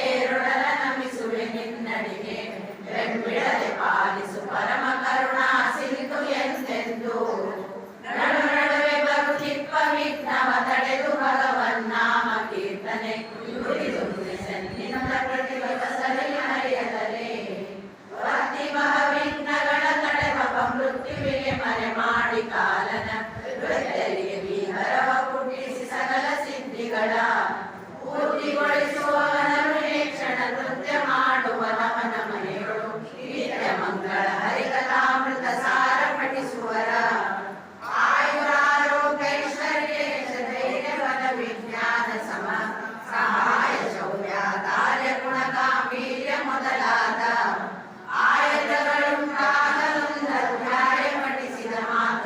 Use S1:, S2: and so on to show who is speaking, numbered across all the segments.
S1: Thank you.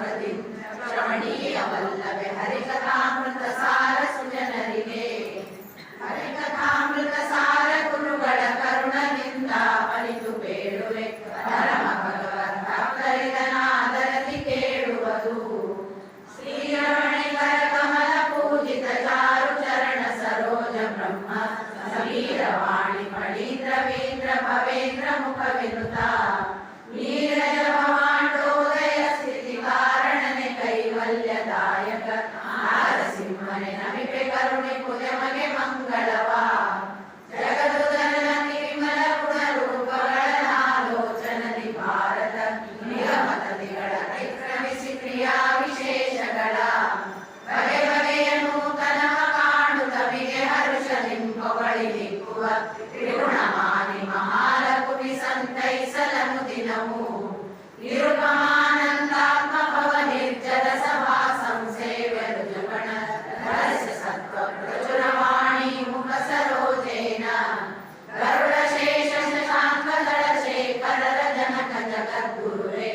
S1: 나라에 सद्गुरुवे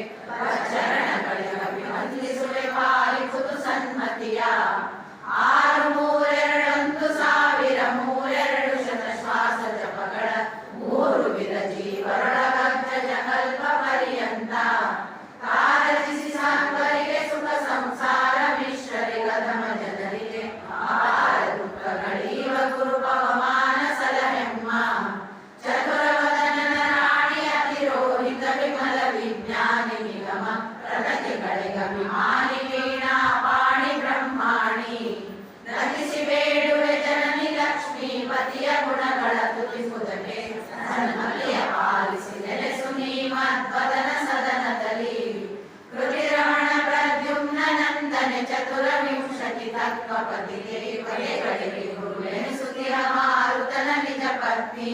S1: ಪತಿಗೆ ಪದೇ ಪಡೆಗೆ ಗುರುವೆನಿಸುತ್ತಿರ ಮಾರುತನ ನಿಜ ಪತ್ನಿ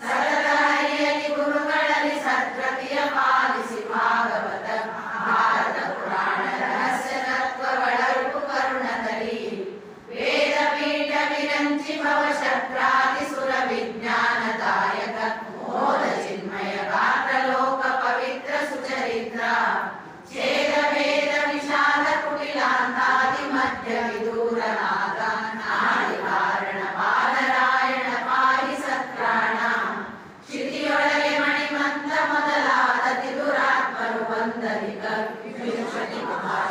S1: ಸರಳ vida.